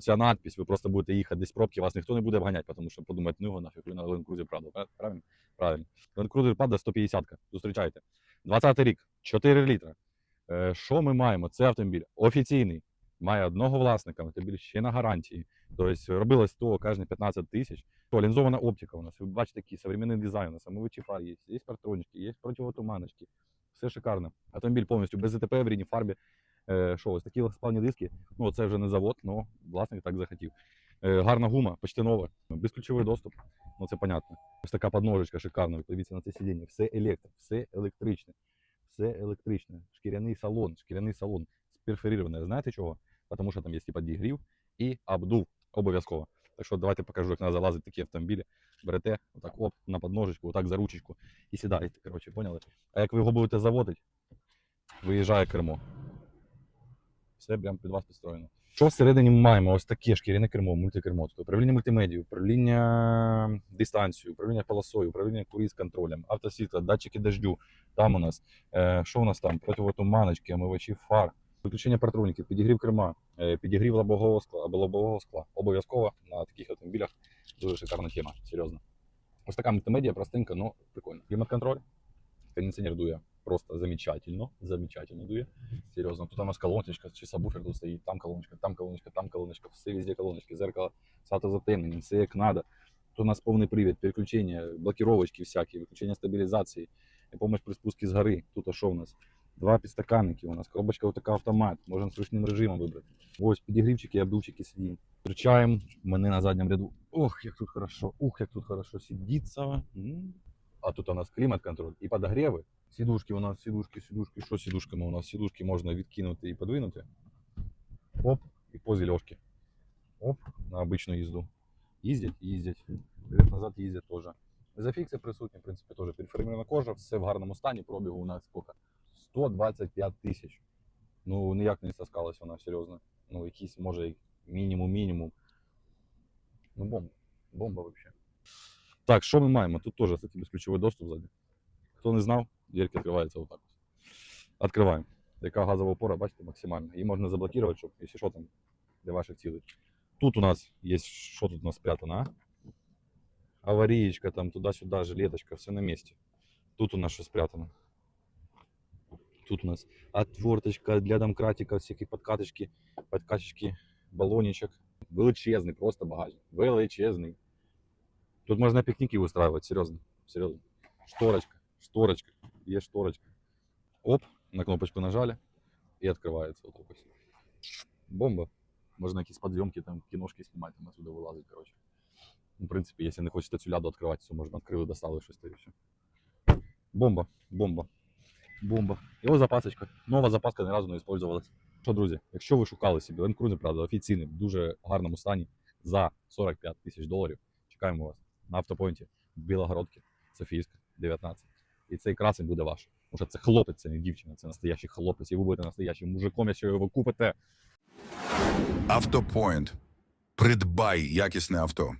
Ця надпись, ви просто будете їхати десь пробки, вас ніхто не буде обганяти, тому що подумають, ну його нафіг, на Cruiser Prado. Правильно? Правильно. Land Cruiser Prado 150 Зустрічайте. 20 рік, 4 літра. Е, Що ми маємо? Це автомобіль офіційний, має одного власника, автомобіль ще на гарантії. Тобто робилось то кожні 15 тисяч. Лінзована оптика у нас. Ви бачите, такий современний дизайн, у нас самовичі фар є, є партронички, є противотуманочки. Все шикарно. Автомобіль повністю без ЗТП в рідній фарбі. Е, Що, ось такі легкосплавні диски. Ну, це вже не завод, але власник так захотів. Е, Гарна гума, почти нова. Безключовий доступ. Ну це понятно. Ось така подножечка шикарна. Подивіться на це сидіння. Все електро, все електричне. Все електричне. Шкіряний салон, шкіряний салон. Сперфорірований. Знаєте чого? Тому що там є і підігрів і обдув. Обов'язково. Так що давайте покажу, як треба залазити такі автомобілі. Берете, отак оп, на подножечку, отак за ручечку і сідаєте. Коротше, поняли? А як ви його будете заводити, виїжджає кермо. Все прямо під вас підстроєно. Що всередині ми маємо? Ось таке шкіряне кермо, мультикермо. Тобто управління мультимедією, управління дистанцією, управління полосою, управління круїз контролем, автосвітло, датчики дождю. Там у нас. Е, що у нас там? Противотуманочки, омивачі фар, виключення партроніків, підігрів керма, е, підігрів лобового скла або лобового скла. Обов'язково на таких автомобілях дуже шикарна тема, серйозно. Ось така мультимедіа, простенька, но прикольно. Клімат-контроль, кондиціонер дує просто замечательно, замечательно дує. Серйозно, тут у нас колоночка, чи сабвуфер тут стоїть, там колоночка, там колоночка, там колоночка, все везде колоночки, зеркало з автозатемненням, все як надо. Тут у нас повний привід, переключення, блокировочки всякі, виключення стабілізації, помощь при спуску з гори. Тут а що у нас? Два підстаканники у нас, коробочка така автомат, можна з ручним режимом вибрати. Ось підігрівчики, обдувчики сидінь. Включаємо мене на задньому ряду. Ох, як тут хорошо, ух, як тут хорошо сидиться. А тут у нас клімат-контроль і подогріви. Сідушки у нас, сідушки, сідушки. Що з сідушками у нас? Сідушки можна відкинути і подвинути. Оп, і по зельошки. Оп, на обичну їзду. Їздять, їздять. Вперед назад їздять теж. Зафікси присутні, в принципі, теж переформована кожа, все в гарному стані, пробігу у нас скільки? 125 тисяч. Ну, ніяк не стаскалась вона серйозно. Ну, якийсь, може, мінімум-мінімум. Ну, бомба. Бомба взагалі. Так, що ми маємо? Тут теж кстати, безключовий доступ ззаді. Хто не знав, дверка відкривається отак. ось. Відкриваємо. Яка газова опора, бачите, максимальна. Її можна заблокувати, щоб, якщо що там, для ваших цілей. Тут у нас є, що тут у нас спрятано, а? Аварієчка, там туди-сюди, жилеточка, все на місці. Тут у нас що спрятано. Тут у нас отверточка для домкратика, всякі подкаточки, подкаточки, балончик. Величезний, просто багажник. Величезний. Тут можна пікніки устраивать, серйозно. Серйозно. Шторочка, шторочка, є шторочка. Оп, на кнопочку нажали і відкривається. Вот ось. Бомба. Можна якісь підйомки, там, кіношки знімати, там отсюда вилазить, коротше. Ну, в принципі, якщо не хочете цю ляду відкривати, то можна відкрили, достали щось і все. Бомба, бомба, бомба. І ось запасочка. Нова запаска ні разу не використовувалась. Що, друзі, якщо ви шукали собі Land Cruiser, правда, офіційний, в дуже гарному стані за 45 тисяч доларів, чекаємо вас на автопойнті Білогородці, Софійська, 19. І цей красень буде ваш. Що це хлопець, це не дівчина, це настоящий хлопець. І ви будете настоящим мужиком, якщо його купите. Автопойнт. Придбай якісне авто.